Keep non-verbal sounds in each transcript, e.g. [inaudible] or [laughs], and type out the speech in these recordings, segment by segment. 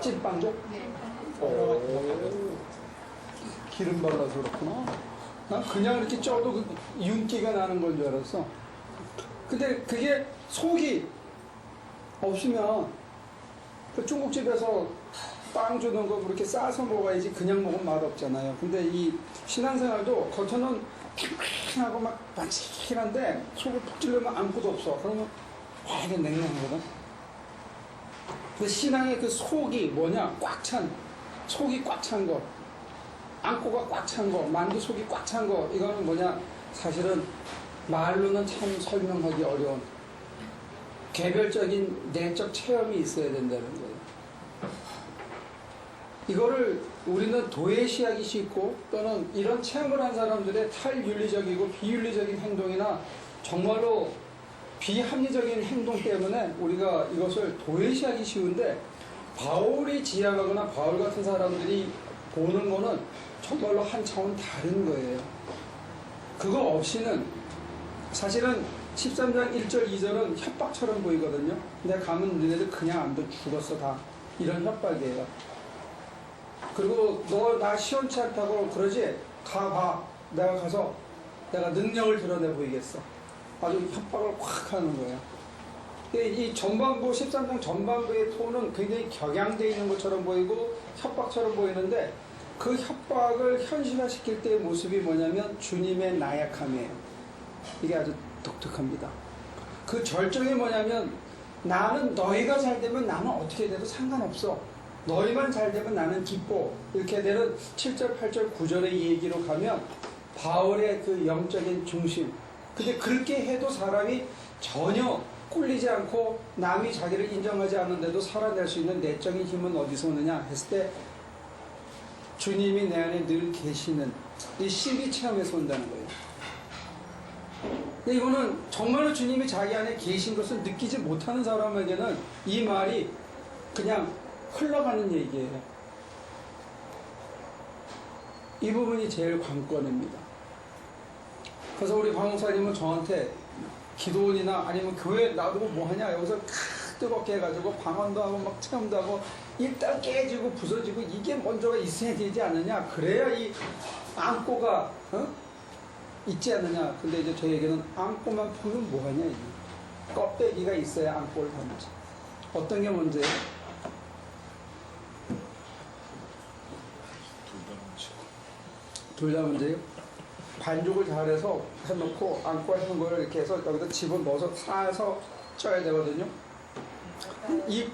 찐빵도? 네. 오, 기름 발라서 그렇구나. 난 그냥 이렇게 쪄도 그 윤기가 나는 건 줄 알았어. 근데 그게 속이 없으면 그 중국집에서 빵 주는 거 그렇게 싸서 먹어야지 그냥 먹으면 맛 없잖아요. 근데 이 신앙생활도 겉은 탕탕하고 막 반칙한데 속을 푹 찌르면 아무것도 없어. 그러면 되게 냉랭하거든. 그 신앙의 그 속이 뭐냐? 꽉 찬, 속이 꽉 찬 거. 안고가 꽉 찬 거, 만두 속이 꽉 찬 거, 이거는 뭐냐? 사실은 말로는 참 설명하기 어려운 개별적인 내적 체험이 있어야 된다는 거예요. 이거를 우리는 도외시하기 쉽고 또는 이런 체험을 한 사람들의 탈윤리적이고 비윤리적인 행동이나 정말로 비합리적인 행동 때문에 우리가 이것을 도외시하기 쉬운데 바울이 지향하거나 바울 같은 사람들이 보는 거는 정말로 한 차원 다른 거예요. 그거 없이는 사실은 13장 1절 2절은 협박처럼 보이거든요. 근데 가면 너네들 그냥 안 돼 죽었어 다. 이런 협박이에요. 그리고 너 나 시원치 않다고 그러지? 가봐. 내가 가서 내가 능력을 드러내 보이겠어. 아주 협박을 확 하는 거예요. 이 전반부 13장 전반부의 톤은 굉장히 격양되어 있는 것처럼 보이고 협박처럼 보이는데 그 협박을 현실화시킬 때의 모습이 뭐냐면 주님의 나약함이에요. 이게 아주 독특합니다. 그 절정이 뭐냐면 나는 너희가 잘 되면 나는 어떻게 돼도 상관없어. 너희만 잘 되면 나는 기뻐. 이렇게 되는 7절, 8절, 9절의 얘기로 가면 바울의 그 영적인 중심. 근데 그렇게 해도 사람이 전혀 꿀리지 않고 남이 자기를 인정하지 않는데도 살아낼 수 있는 내적인 힘은 어디서 오느냐 했을 때 주님이 내 안에 늘 계시는 이 신비 체험에서 온다는 거예요. 근데 이거는 정말로 주님이 자기 안에 계신 것을 느끼지 못하는 사람에게는 이 말이 그냥 흘러가는 얘기예요. 이 부분이 제일 관건입니다. 그래서 우리 광목사님은 저한테 기도원이나 아니면 교회 놔두고 뭐 하냐 여기서 뜨겁게 해가지고 방언도 하고 막 체험도 하고 일단 깨지고 부서지고 이게 먼저가 있어야 되지 않느냐 그래야 이 안고가 어? 있지 않느냐 근데 이제 저에게는 안고만 보면 뭐하냐 이게 껍데기가 있어야 안고를 담지 어떤 게 문제예요? 둘 다 문제예요? 반죽을 잘해서 해놓고 안고 하는 거를 이렇게 해서 여기다 집어넣어서 사서 쪄야 되거든요 이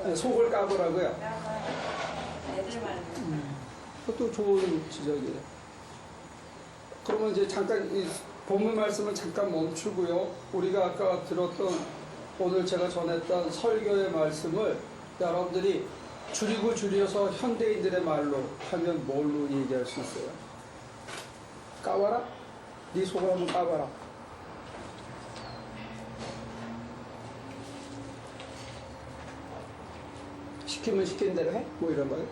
못하고. 속을 까보라고요 말고. 그것도 좋은 지적이에요. 그러면 이제 잠깐 이 본문 말씀을 잠깐 멈추고요. 우리가 아까 들었던 오늘 제가 전했던 설교의 말씀을 여러분들이 줄이고 줄여서 현대인들의 말로 하면 뭘로 얘기할 수 있어요? 까봐라? 네 속을 한번 까봐라. 시키면 시킨 대로 해? 뭐 이런 거요?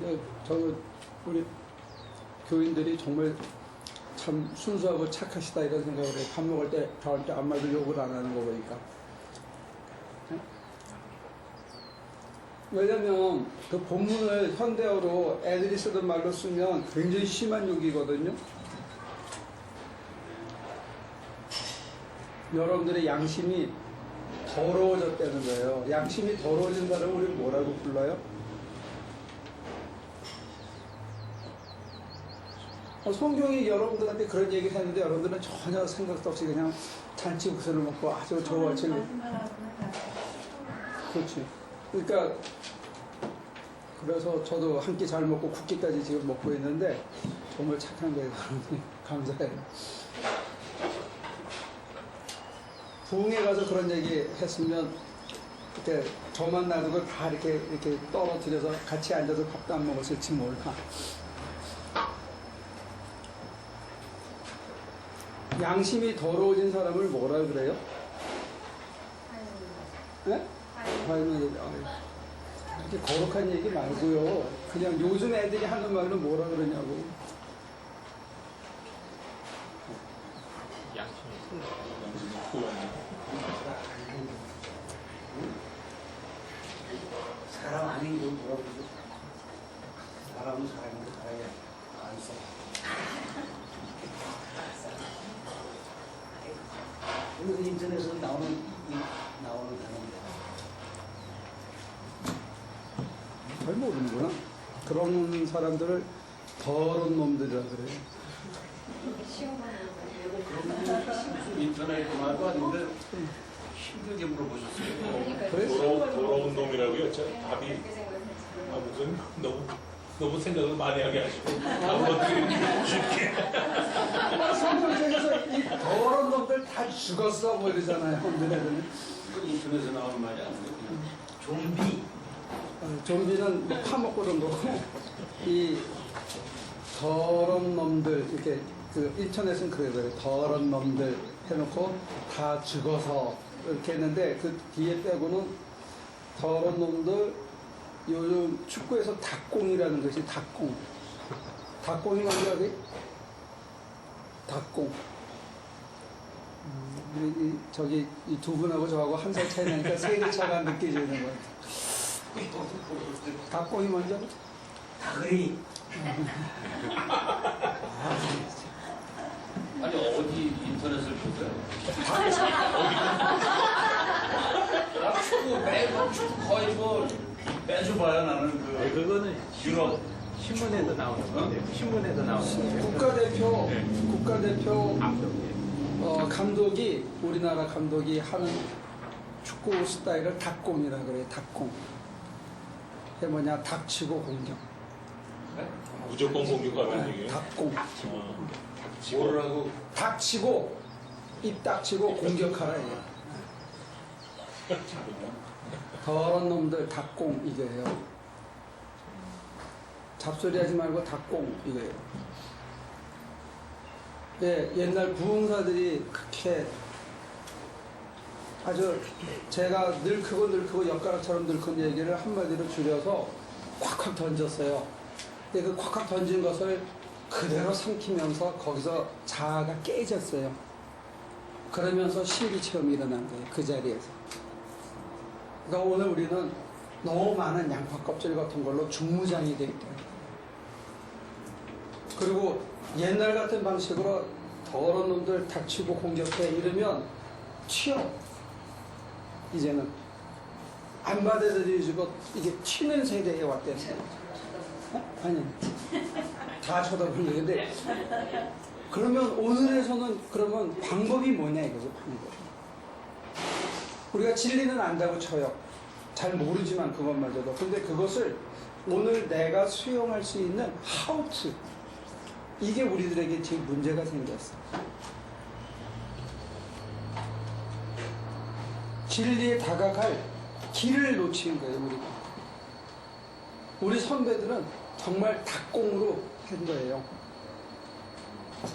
네, 저는 우리 교인들이 정말 참 순수하고 착하시다 이런 생각을 해요. 밥 먹을 때 저한테 아무 말도 욕을 안 하는 거 보니까. 네? 왜냐면 그 본문을 현대어로 애들이 쓰던 말로 쓰면 굉장히 심한 욕이거든요. 여러분들의 양심이 더러워졌다는 거예요. 양심이 더러워진 사람을 우리 뭐라고 불러요? 성경이 여러분들한테 그런 얘기를 했는데 여러분들은 전혀 생각도 없이 그냥 잔치국수를 먹고 아주 저같이 그렇지. 그러니까 그래서 저도 한 끼 잘 먹고 국기까지 지금 먹고 있는데 정말 착한 거예요. [laughs] 감사해요. 부흥회 가서 그런 얘기 했으면 그때 저만 놔두고 다 이렇게 이렇게 떨어뜨려서 같이 앉아서 밥도 안 먹었을지 몰라. 양심이 더러워진 사람을 뭐라 그래요? 네? 아유. 화이는 아유. 그렇게 거룩한 얘기 말고요. 그냥 요즘 애들이 하는 말로 뭐라 그러냐고. 양심이 사람 아닌 걸 물어보죠. 사람은 사람인데 사람이 안 써. 오늘 인터넷에 나오는 이 나오는 단어인데 잘 모르는구나. 그런 사람들을 더러운 놈들이라 그래요. 쉬운 거는 인터넷 말도 아닌데 힘들게 물어보셨어요. 더러운, 더러운 놈이라고요? 저 답이. 아 무슨 너무 너무 생각을 많이 하게 하시고 답을 쉽게 성경책에서 이 더러운 놈들 다 죽었어 뭐 이러잖아요. 너네들은. 그 인터넷에 나오는 말이 아니고 그냥 좀비. 어, 좀비는 뭐 파먹고도 놓고 이 더러운 놈들 이렇게 그 인터넷은 그래요. 더러운 놈들 해놓고 다 죽어서 이렇게 했는데 그 뒤에 빼고는 더러운 놈들 요즘 축구에서 닭공이라는 것이 닭공. 닭공이 뭔지 아세요? 닭공. 음, 이- 이- 저기 이 두 분하고 저하고 한 살 차이 나니까 세대 차가 느껴지는 것 같아요. 닭공이 먼저? 다그리. 아니 어디 인터넷을 보세요? 나 축구 매번 축구 거의 뭐 매주 봐요 나는 네, 그 그거는 유럽 신문에도 나오는 건데 신문에도 나오는 건데 국가대표, 네. 국가대표 암독이에요. 어, 감독이, 우리나라 감독이 하는 축구 스타일을 닭공이라 그래요, 닭공. 그게 뭐냐, 닥치고 공격. 무조건 공격하는 네, 얘기예요. 닭공. 어, 뭐라고 닥치고, 입 닥치고 공격하라, 이게. 더러운 놈들 닭공 이거예요. 잡소리 하지 말고 닭공 이거예요. 예, 옛날 부흥사들이 그렇게 아주 제가 늘 크고 늘 크고 엿가락처럼 늘 큰 얘기를 한마디로 줄여서 콱콱 던졌어요. 근데 그 콱콱 던진 것을 그대로 삼키면서 거기서 자아가 깨졌어요. 그러면서 신비 체험이 일어난 거예요. 그 자리에서. 그러니까 오늘 우리는 너무 많은 양파 껍질 같은 걸로 중무장이 돼 있다. 그리고 옛날 같은 방식으로 더러운 놈들 닥치고 공격해 이러면 튀어. 이제는 안 받아들여지고 이게 튀는 세대에 왔대요. 어? 아니 다 쳐다보는 건데 그러면 오늘에서는 그러면 방법이 뭐냐 이거죠 방법. 우리가 진리는 안다고 쳐요. 잘 모르지만 그것마저도. 근데 그것을 오늘 내가 수용할 수 있는 to. 이게 우리들에게 지금 문제가 생겼어. 진리에 다가갈 길을 놓친 거예요, 우리가. 우리 선배들은 정말 닭공으로 한 거예요.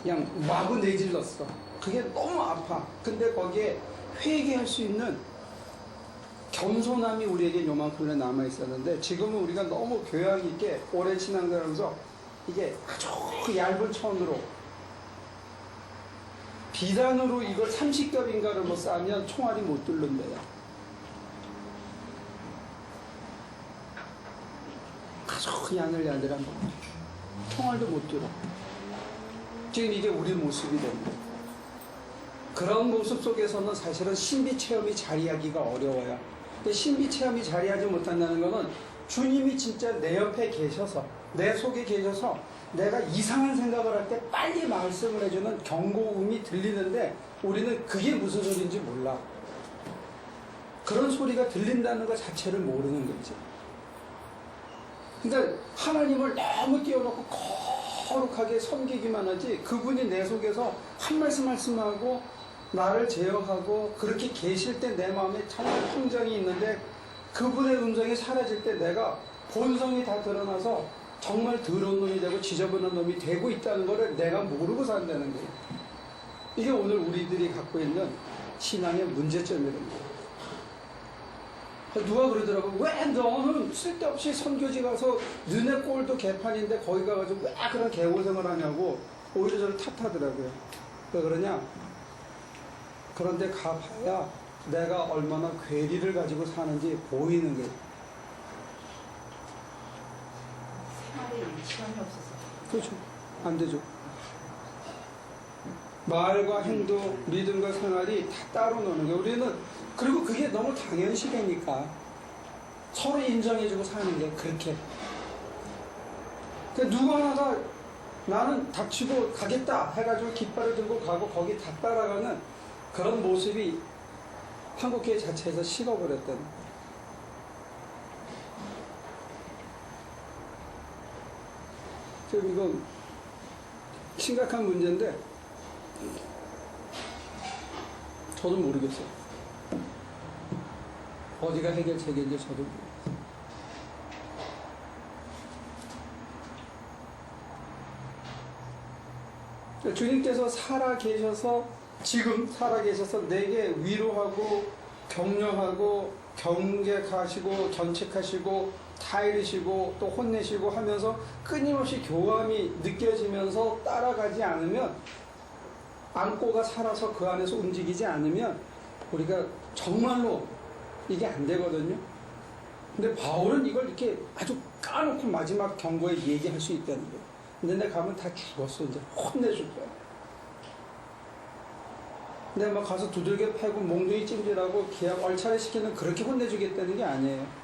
그냥 마구 내질렀어. 그게 너무 아파. 근데 거기에 회개할 수 있는 겸손함이 우리에게 요만큼이나 남아 있었는데 지금은 우리가 너무 교양 있게 오랜 신앙생활하면서 이게 아주 그 얇은 천으로 비단으로 이걸 30겹인가를 뭐 싸면 총알이 못 뚫는데요. 아주 그 야늘야늘한 거. 총알도 못 뚫어. 지금 이게 우리 모습이 됩니다. 그런 모습 속에서는 사실은 신비 체험이 자리하기가 어려워요. 근데 신비 체험이 자리하지 못한다는 것은 주님이 진짜 내 옆에 계셔서 내 속에 계셔서 내가 이상한 생각을 할 때 빨리 말씀을 해주는 경고음이 들리는데 우리는 그게 무슨 소리인지 몰라. 그런 소리가 들린다는 것 자체를 모르는 거지. 그러니까 하나님을 너무 띄워놓고 거룩하게 섬기기만 하지 그분이 내 속에서 한 말씀 말씀하고 나를 제어하고 그렇게 계실 때 내 마음에 정말 통장이 있는데 그분의 음성이 사라질 때 내가 본성이 다 드러나서 정말 더러운 놈이 되고 지저분한 놈이 되고 있다는 것을 내가 모르고 산다는 거예요. 이게 오늘 우리들이 갖고 있는 신앙의 거예요. 누가 그러더라고 왜 너는 쓸데없이 선교지 가서 너네 꼴도 개판인데 거기 가가지고 왜 그런 개고생을 하냐고 오히려 저를 탓하더라고요 왜 그러냐 그런데 가봐야 내가 얼마나 괴리를 가지고 사는지 보이는 거예요 생활에 시간이 없어서. 그렇죠. 안 되죠. 말과 행동, 믿음과 생활이 다 따로 노는 거예요. 우리는 그리고 그게 너무 당연시되니까 서로 인정해주고 사는 게 그렇게. 그 누구 하나가 나는 닥치고 가겠다 해가지고 깃발을 들고 가고 거기 다 따라가는 그런 모습이 한국교회 자체에서 식어버렸던 지금 이건 심각한 문제인데 저도 모르겠어요. 어디가 해결책인지 저도 모르겠어요. 주님께서 살아 계셔서 지금 살아 계셔서 내게 위로하고 격려하고 경계하시고 견책하시고 타이르시고 또 혼내시고 하면서 끊임없이 교감이 느껴지면서 따라가지 않으면 안고가 살아서 그 안에서 움직이지 않으면 우리가 정말로 이게 안 되거든요. 근데 바울은 이걸 이렇게 아주 까놓고 마지막 경고에 얘기할 수 있다는 거예요. 근데 내 가면 다 죽었어. 이제 혼내줄 거야. 내가 막 가서 두들겨 패고 몽둥이 찜질하고 계약 얼차례 시키는 그렇게 혼내주겠다는 게 아니에요.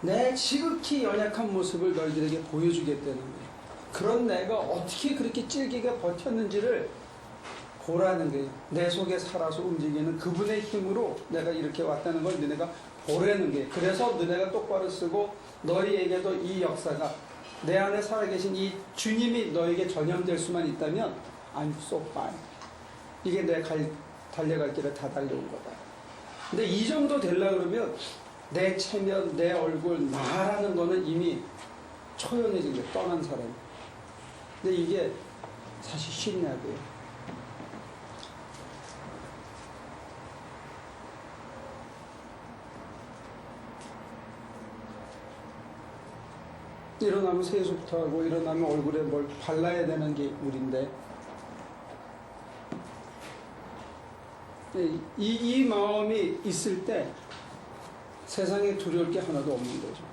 내 지극히 연약한 모습을 너희들에게 보여주겠다는 거예요. 그런 내가 어떻게 그렇게 찔기게 버텼는지를 보라는 거예요. 내 속에 살아서 움직이는 그분의 힘으로 내가 이렇게 왔다는 걸 너네가 보라는 거예요. 그래서 너네가 똑바로 쓰고 너희에게도 이 역사가 내 안에 살아계신 이 주님이 너에게 전염될 수만 있다면 I'm so fine. 이게 내 갈, 달려갈 길을 다 달려온 거다. 근데 이 정도 되려 그러면 내 체면, 내 얼굴, 나라는 거는 이미 초연해진 게 떠난 사람. 근데 이게 사실 쉽냐고요. 일어나면 세수부터 하고 일어나면 얼굴에 뭘 발라야 되는 게 우리인데 이, 이 마음이 있을 때 세상에 두려울 게 하나도 없는 거죠.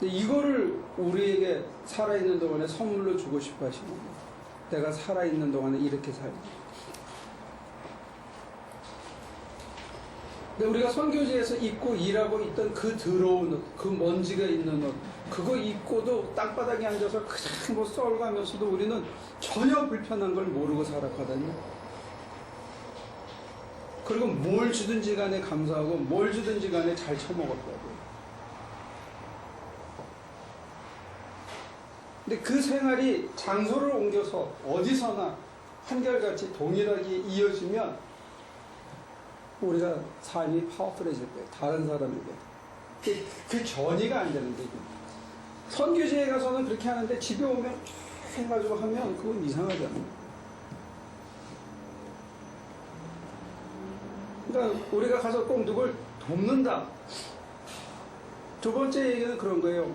근데 이거를 우리에게 살아있는 동안에 선물로 주고 싶어 하시는 거예요. 내가 살아있는 동안에 이렇게 살자. 근데 우리가 선교지에서 입고 일하고 있던 그 더러운 옷, 그 먼지가 있는 옷, 그거 입고도 땅바닥에 앉아서 그냥 뭐 썰가면서도 우리는 전혀 불편한 걸 모르고 살았거든요. 그리고 뭘 주든지 간에 감사하고 뭘 주든지 간에 잘 처먹었다고. 근데 그 생활이 장소를 옮겨서 어디서나 한결같이 동일하게 이어지면 우리가 삶이 파워풀해질 거예요. 다른 사람에게. 그, 그 전이가 안 되는데. 이게. 선교지에 가서는 그렇게 하는데 집에 오면 쭉 해가지고 하면 그건 이상하잖아요. 그러니까 우리가 가서 꼭 누굴 돕는다. 두 번째 얘기는 그런 거예요.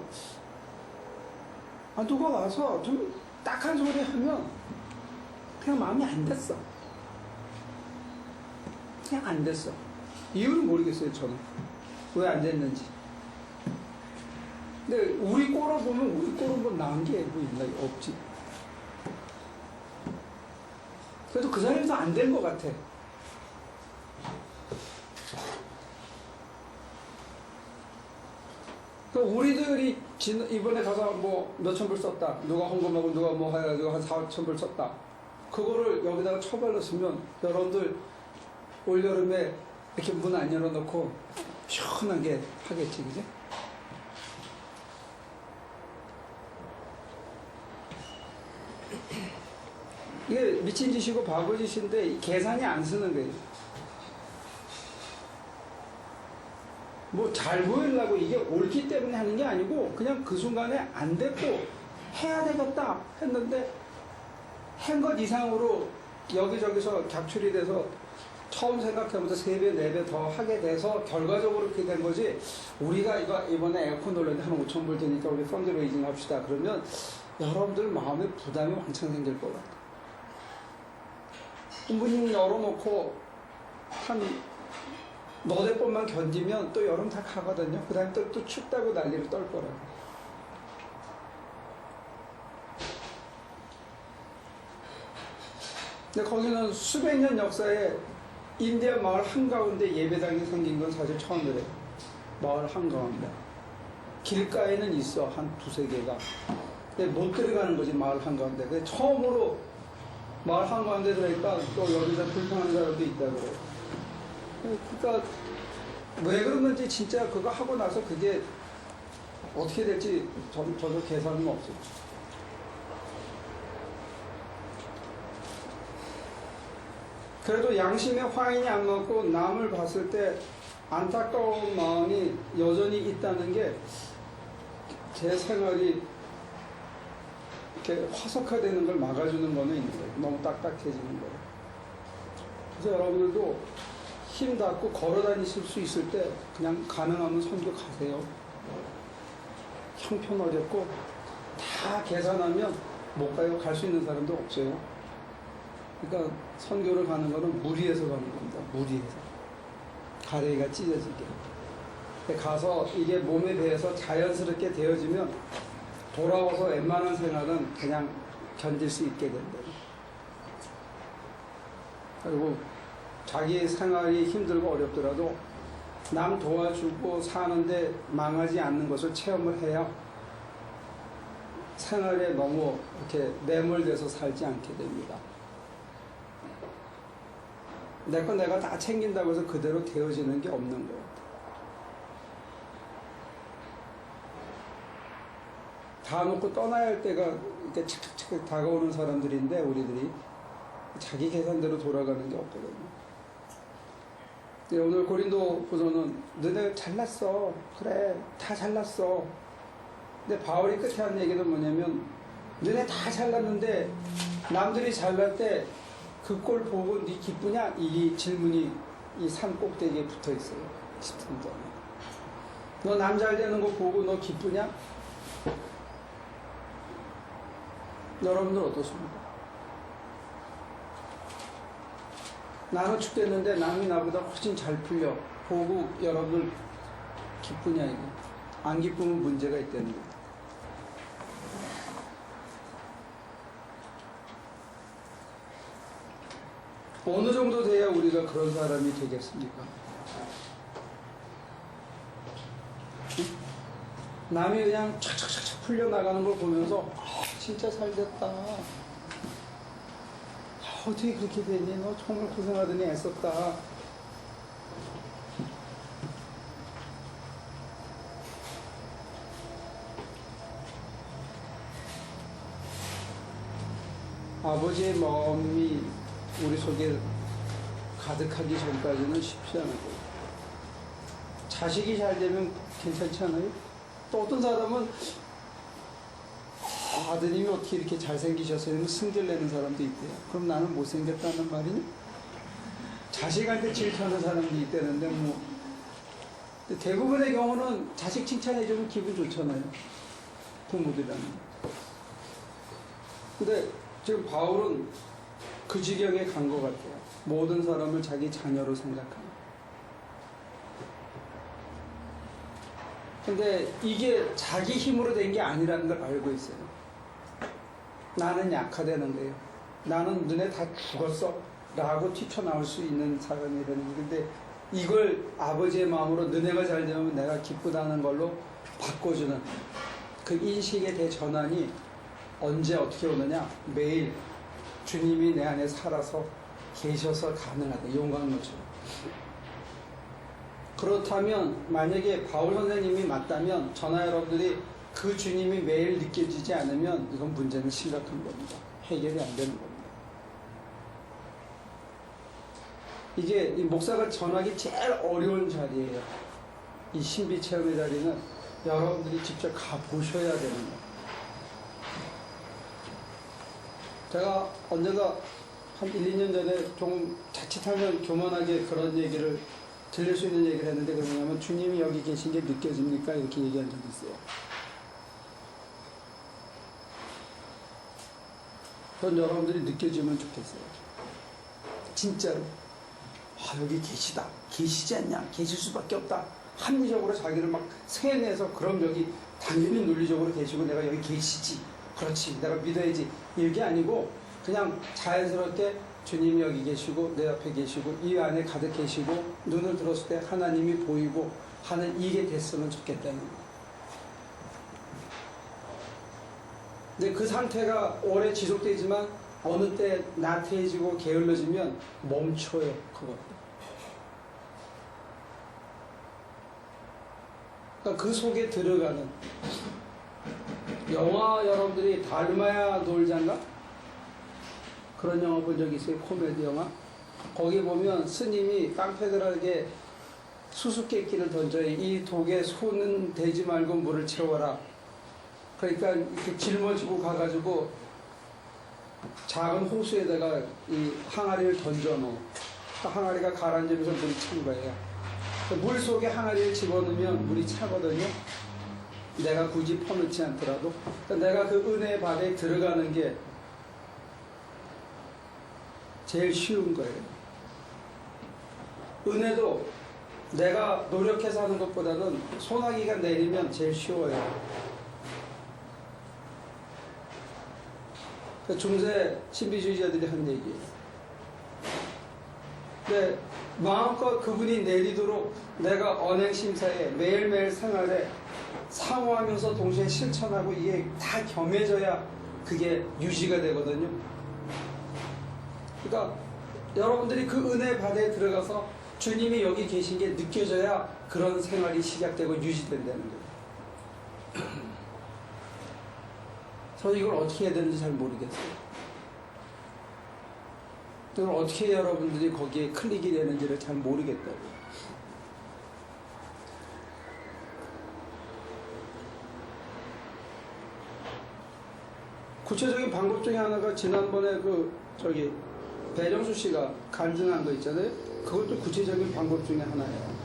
아, 누가 와서 좀 딱한 소리 하면 그냥 마음이 안 됐어. 그냥 안 됐어. 이유는 모르겠어요, 저는. 왜 안 됐는지. 근데 우리 꼴을 보면 우리 꼴은 뭐 나은 게뭐 있나? 없지. 그래도 그 사람도 안된 것 같아. 우리들이 진- 이번에 가서 뭐 몇천 불 썼다. 누가 헌금하고 누가 뭐 해가지고 한 4, 5천 불 썼다. 그거를 여기다가 처벌로 쓰면 여러분들 올여름에 이렇게 문 안 열어놓고 시원하게 하겠지, 그지? 이게 미친 짓이고 바보 짓인데 이 계산이 안 쓰는 거예요. 뭐 잘 보이려고 이게 옳기 때문에 하는 게 아니고 그냥 그 순간에 안 됐고 해야 되겠다 했는데 한 것 이상으로 여기저기서 격출이 돼서 처음 생각해보다 세 배, 네배더 하게 돼서 결과적으로 그렇게 된 거지. 우리가 이거 이번에 에어컨 돌렸는데 한 5천 불 드니까 우리 펀드레이징 합시다. 그러면 여러분들 마음에 부담이 왕창 생길 것 같아요. 문 열어놓고 한 너네 번만 견디면 또 여름 다 가거든요. 그 다음에 또, 또 춥다고 난리를 떨 거라고. 근데 거기는 수백 년 역사에 인디아 마을 한가운데 예배당이 생긴 건 사실 처음이래요. 마을 한가운데. 길가에는 있어, 한 두세 개가. 근데 못 들어가는 거지, 마을 한가운데. 근데 처음으로 마을 한가운데 들어니까 또 여기서 불평하는 사람도 있다 그래요. 그러니까 왜 그런 건지 진짜 그거 하고 나서 그게 어떻게 될지 저, 저도 계산은 없어요. 그래도 양심에 화인이 안 맞고 남을 봤을 때 안타까운 마음이 여전히 있다는 게 제 생활이 이렇게 화석화되는 걸 막아주는 거는 있는 거예요. 너무 딱딱해지는 거예요. 그래서 여러분들도 힘 닿고 걸어 다니실 수 있을 때 그냥 가능하면 선교 가세요. 형편 어렵고 다 계산하면 못 가요. 갈 수 있는 사람도 없어요. 그러니까 선교를 가는 거는 무리해서 가는 겁니다. 무리해서. 가래가 찢어지게. 가서 이게 몸에 배해서 자연스럽게 되어지면 돌아와서 웬만한 생활은 그냥 견딜 수 있게 된다. 그리고 자기 생활이 힘들고 어렵더라도 남 도와주고 사는데 망하지 않는 것을 체험을 해야 생활에 너무 이렇게 매몰돼서 살지 않게 됩니다. 내거 내가 다 챙긴다고 해서 그대로 되어지는 게 없는 거예요. 다 놓고 떠나야 할 때가 이렇게 착착착 다가오는 사람들인데 우리들이 자기 계산대로 돌아가는 게 없거든요. 근데 오늘 고린도 후서는 너네 잘났어. 그래. 다 잘났어. 근데 바울이 끝에 한 얘기는 뭐냐면 너네 다 잘났는데 남들이 잘날 때 그 꼴 보고 네 기쁘냐? 이 질문이 이 산 꼭대기에 붙어 있어요. 10분 동안. 너남 잘 되는 거 보고 너 기쁘냐? 여러분들 어떻습니까? 나는 죽겠는데 남이 나보다 훨씬 잘 풀려. 보고 여러분들 기쁘냐 이게. 안 기쁘면 문제가 있다는 거예요. 어느 정도 돼야 우리가 그런 사람이 되겠습니까? 응? 남이 그냥 촥촥촥촥 풀려나가는 걸 보면서 아, 진짜 잘 됐다. 아, 어떻게 그렇게 되니? 너 정말 고생하더니 애썼다. 아버지의 마음이 우리 속에 가득하기 전까지는 쉽지 않아요. 자식이 잘 되면 괜찮지 않아요? 또 어떤 사람은 아, 아드님이 어떻게 이렇게 잘생기셨어요? 승질 내는 사람도 있대요. 그럼 나는 못생겼다는 말이니? 자식한테 질투하는 사람도 있다는데 뭐 대부분의 경우는 자식 칭찬해주면 기분 좋잖아요. 부모들이라는 게. 근데 지금 바울은 그 지경에 간 것 같아요. 모든 사람을 자기 자녀로 생각하는. 근데 이게 자기 힘으로 된 게 아니라는 걸 알고 있어요. 나는 약화되는 거예요. 나는 눈에 다 죽었어. 라고 튀쳐나올 수 있는 사람이라는 게. 근데 이걸 아버지의 마음으로 너네가 잘 되면 내가 기쁘다는 걸로 바꿔주는 그 인식의 대전환이 언제 어떻게 오느냐? 매일 주님이 내 안에 살아서 계셔서 가능하다. 용광로처럼. 그렇다면 만약에 바울 선생님이 맞다면 저나 여러분들이 그 주님이 매일 느껴지지 않으면 이건 문제는 심각한 겁니다. 해결이 안 되는 겁니다. 이게 이 목사가 전하기 제일 어려운 자리예요. 이 신비 체험의 자리는 여러분들이 직접 가 보셔야 되는 거예요. 제가 언젠가 한 1, 2년 전에 조금 자칫하면 교만하게 그런 얘기를 들릴 수 있는 얘기를 했는데 그러냐면 주님이 여기 계신 게 느껴집니까? 이렇게 얘기한 적이 있어요. 그건 여러분들이 느껴지면 좋겠어요. 진짜로. 아, 여기 계시다. 계시지 않냐? 계실 수밖에 없다. 합리적으로 자기를 막 세뇌해서 그럼 여기 당연히 논리적으로 계시고 내가 여기 계시지. 그렇지. 내가 믿어야지. 이게 아니고 그냥 자연스럽게 주님이 여기 계시고 내 앞에 계시고 이 안에 가득 계시고 눈을 들었을 때 하나님이 보이고 하는 이게 됐으면 좋겠다는 거예요. 근데 그 상태가 오래 지속되지만 어느 때 나태해지고 게을러지면 멈춰요. 그거. 그러니까 그 속에 들어가는 영화 여러분들이 달마야 놀자인가? 그런 영화 본 적 있어요? 코미디 영화? 거기 보면 스님이 깡패들에게 수수께끼를 던져요. 이 독에 손은 대지 말고 물을 채워라. 그러니까 이렇게 짊어지고 가가지고 작은 호수에다가 이 항아리를 던져 놓어. 그 항아리가 가라앉으면서 물이 찬 거예요. 그물 속에 항아리를 집어넣으면 물이 차거든요. 내가 굳이 퍼넣지 않더라도. 그러니까 내가 그 은혜의 바다에 들어가는 게 제일 쉬운 거예요. 은혜도 내가 노력해서 하는 것보다는 소나기가 내리면 제일 쉬워요. 중세 신비주의자들이 한 얘기예요. 근데 마음껏 그분이 내리도록 내가 언행 심사에 매일매일 생활에 사모하면서 동시에 실천하고 이게 다 겸해져야 그게 유지가 되거든요. 그러니까 여러분들이 그 은혜 바다에 들어가서 주님이 여기 계신 게 느껴져야 그런 생활이 시작되고 유지된다는 거예요. 저 이걸 어떻게 해야 되는지 잘 모르겠어요. 이걸 어떻게 여러분들이 거기에 클릭이 되는지를 잘 모르겠다고. 구체적인 방법 중에 하나가 지난번에 그 저기 배정수 씨가 간증한 거 있잖아요. 그것도 구체적인 방법 중에 하나예요.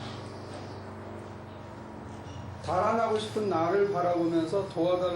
달아나고 싶은 나를 바라보면서 도와달라.